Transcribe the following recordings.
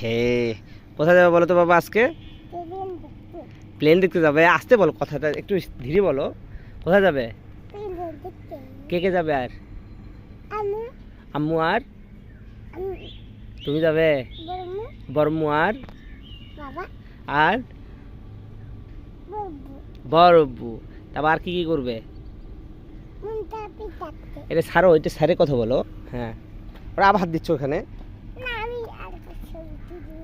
হে কোথায় যাবে বলো তো বাবা আজকে? প্লেন দেখতে যাবে। আসতে বলো কথাটা একটু ধীরে বলো। কোথায় যাবে? কে কে যাবে আর? আম্মু আর? তুমি যাবে? বড়মু আর? আর? বড়ব্বু তারপর আর কি কি করবে? এটা সারো এটা স্যারে কথা বলো। হ্যাঁ। ওরা আবার হাত দিচ্ছ ওখানে না আমি আর কিছু দিদি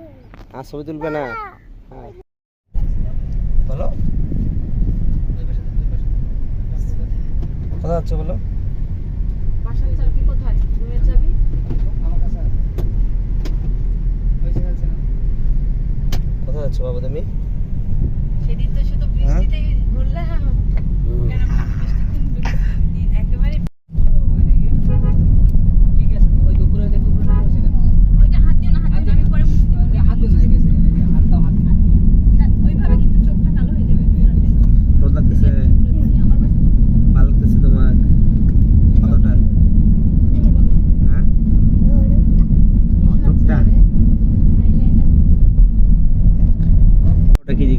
আর ছবি তুলবে না? হ্যাঁ। বলো। কোথায় যাচ্ছ বলো? কোথায়? রুমের চাবি? কোথায় যাচ্ছ বাবা তুমি? সেদিন তো শুধু বৃষ্টিতে ঘুরলে হ্যাঁ একেবারে ওইটা হাত দিও না হাত দিও না আমি পরে মুছে দেবো তা- ওইভাবে কিন্তু চোখটা কালো হয়ে যাবে পুরাটাই। রোদ লাগতেছে আমার বাস ভালো লাগতেছে তোমার কতটা হ্যাঁ চোখটা ওটা কি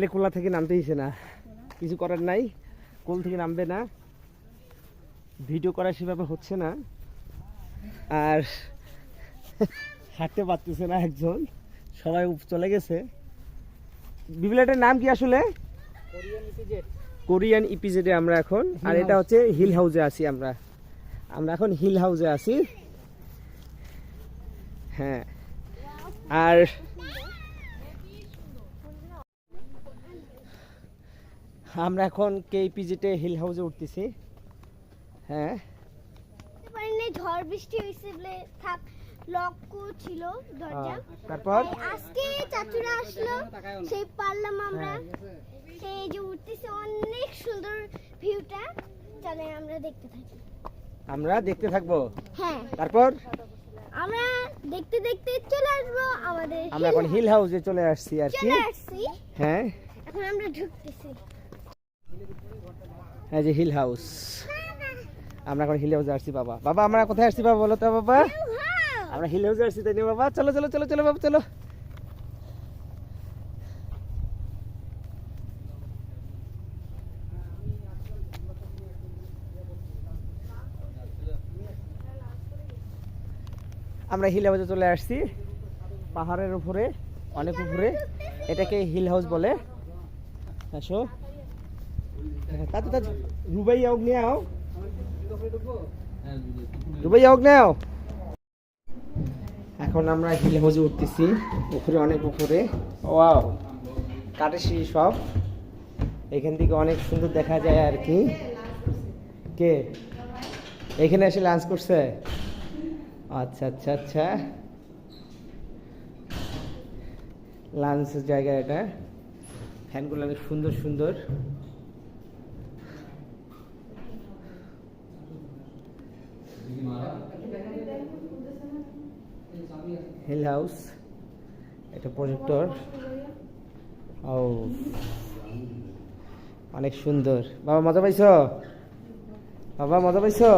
ছেলে কোলা থেকে নামতে দিছে না। কিছু করার নাই কোল থেকে নামবে না। ভিডিও করা সেভাবে হচ্ছে না। আর হাঁটতে পারতেছে না একজন। সবাই চলে গেছে। বিপ্লবটার নাম কি আসলে? কোরিয়ান ইপিজেডে আমরা এখন। আর এটা হচ্ছে হিল হাউজে আছি আমরা। আমরা এখন হিল হাউজে আছি। হ্যাঁ। আর আমরা এখন কে পিজিতে হিল হাউসে উঠতেছি। হ্যাঁ। ঝড় বৃষ্টি হয়েছে বলে থাক লক ছিল দরজা। আহ, তারপর? আজকে চাচুরা আসলো সেই পারলাম আমরা। সেই যে উঠতেছে অনেক সুন্দর ভিউটা চলে আমরা দেখতে থাকি। আমরা দেখতে থাকব। হ্যাঁ। তারপর? আমরা দেখতে দেখতে চলে আসব আমাদের আমরা এখন হিল হাউসে চলে আসছি আর কি। চলে আসছি। হ্যাঁ। এখন আমরা ঢুকতেছি। এই যে হিল হাউস আমরা এখন হিল হাউসে আসছি বাবা। বাবা আমরা কোথায় আসছি বাবা বলো তো বাবা? আমরা হিল হাউসে আসছি তাই বাবা? চলো চলো চলো চলো বাবা চলো। আমরা হিল হাউসে চলে আসছি। পাহাড়ের উপরে অনেক উপরে। এটাকে হিল হাউস বলে। আসো। তাতে তাতে রুবাই হোক নিয়ে আও। রুবাই হোক নিয়ে আও। এখন আমরা হিল হাউসে উঠতেছি পুকুরে অনেক পুকুরে ওয়াও। সিঁড়ি সব। এখান থেকে অনেক সুন্দর দেখা যায় আর কি। কে? এখানে এসে লাঞ্চ করছে? আচ্ছা আচ্ছা আচ্ছা। লাঞ্চের জায়গা এটা। ফ্যানগুলো অনেক সুন্দর সুন্দর। হিল হাউস এটা প্রজেক্টর ও অনেক সুন্দর। বাবা মজা পাইছো? বাবা মজা পাইছো?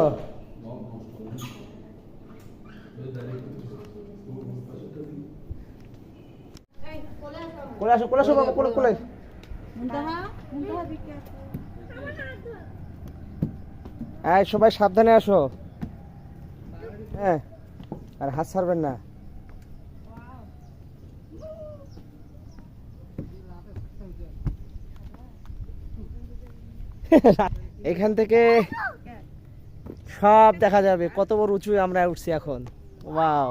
কোলে আসো কোলে আসো বাবা কোলে কোলে। সবাই সাবধানে আসো। হ্যাঁ আর হাত ছাড়বেন না। এখান থেকে সব দেখা যাবে, কত বড় উঁচু আমরা উঠছি এখন। ওয়াও।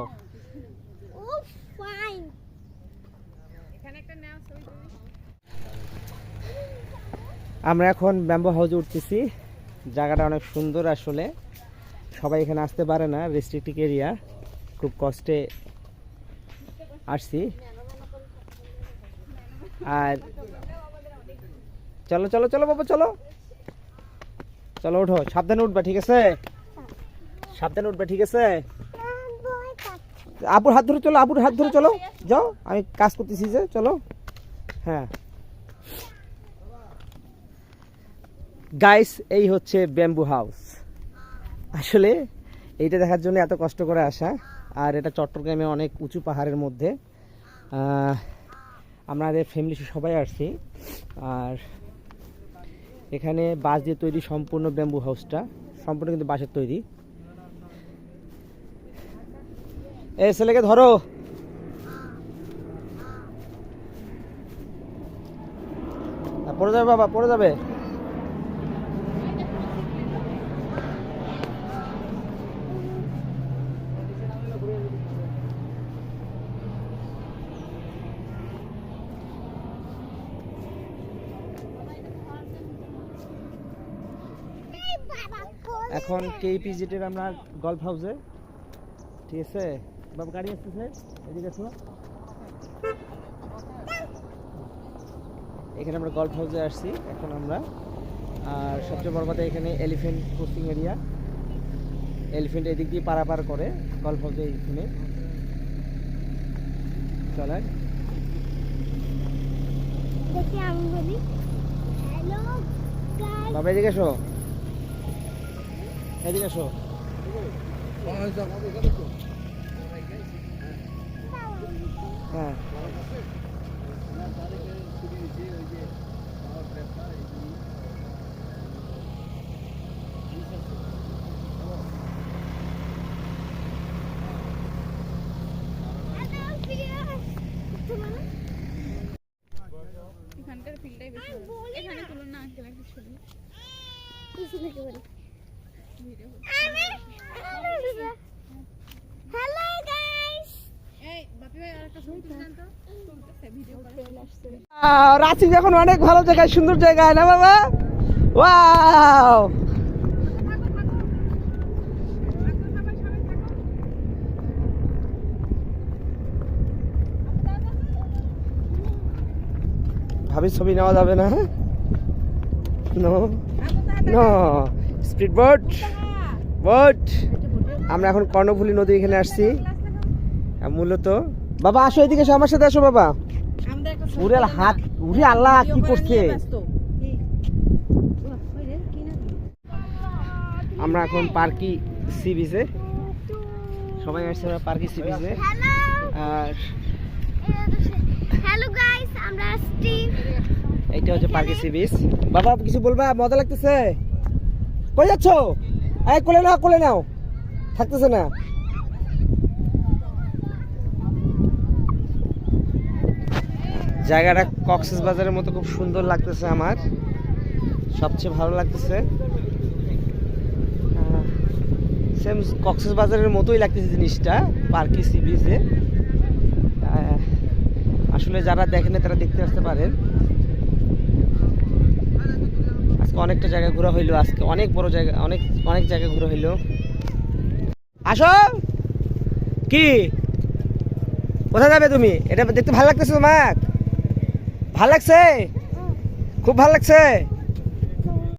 আমরা এখন ব্যাম্বো হাউজে উঠতেছি। জায়গাটা অনেক সুন্দর আসলে। সবাই এখানে আসতে পারে না রেস্ট্রিক্টিক এরিয়া খুব কষ্টে আসছি। আর চলো চলো চলো বাবা, চলো। চলো উঠো সাবধানে উঠবা, ঠিক আছে? সাবধানে উঠবা, ঠিক আছে? আপুর হাত ধরে চলো, আপুর হাত ধরে চলো। যাও, আমি কাজ করতেছি যে, চলো। হ্যাঁ। গাইস এই হচ্ছে ব্যাম্বু হাউস। আসলে এইটা দেখার জন্য এত কষ্ট করে আসা। আর এটা চট্টগ্রামে অনেক উঁচু পাহাড়ের মধ্যে। আমাদের ফ্যামিলি সবাই আসছি। আর এখানে বাঁশ দিয়ে তৈরি সম্পূর্ণ ব্যাম্বু হাউসটা সম্পূর্ণ কিন্তু বাঁশের তৈরি। এ, ছেলেকে ধরো। পড়ে যাবে বাবা, পড়ে যাবে এই বাবা কোলে এখন কেপিজিটের আমরা গল্ফ হাউসে ঠিক আছে? বাবা গাড়ি আসতেছে? এদিকে আসো। এখানে আমরা গল্ফ হাউসে আসছি এখন আমরা। আর সবচেয়ে বড় কথা এখানে এলিফেন্ট ক্রসিং এরিয়া এলিফেন্ট এদিক দিয়ে পারাপার করে গল্ফ হাউসে এইখানে চলেন। দেখি বাবা এদিকে এসো এদিকে আসো। হ্যাঁ। এখানকার ফিল্ডটাই বেশি এখানে তুলনা আঙ্কেল একটা ছবি হ্যালো গাইস এই বাপি ভাই আর ছবি তুলছেন তো? তুলতেছে ভিডিও করে। রাঁচি যখন অনেক ভালো জায়গায় সুন্দর জায়গায় না বাবা? ওয়াও ভাবি ছবি নেওয়া যাবে না? No no speed boat boat আমরা এখন কর্ণফুলী নদী এখানে আসছি। মূলত বাবা আসো এদিকে আমার সাথে আসো বাবা। উরে হাত উরে আল্লাহ কি করছে? আমরা এখন পার্কি সি বিচে সবাই আসছে আমরা পার্কি সি বিচে আর হ্যালো গাইস আমরা আসছি। এইটা হচ্ছে পার্কি সি বিচ বাবা কিছু বলবা? মজা লাগতেছে? কই যাচ্ছ? এই, কোলে নাও কোলে নাও। থাকতেছে না। জায়গাটা কক্সেস বাজারের মতো খুব সুন্দর লাগতেছে আমার। সবচেয়ে ভালো লাগতেছে। সেম কক্সেস বাজারের মতোই লাগতেছে জিনিসটা, পার্কি সি বিচে। আসলে যারা দেখেন তারা দেখতে আসতে পারেন। আজকে অনেকটা জায়গা ঘুরা হইল আজকে অনেক বড় জায়গা অনেক অনেক জায়গা ঘুরা হইল। আসো! কি? কোথায় যাবে তুমি? এটা দেখতে ভালো লাগতেছে তোমাক ভালো লাগছে? খুব ভালো লাগছে?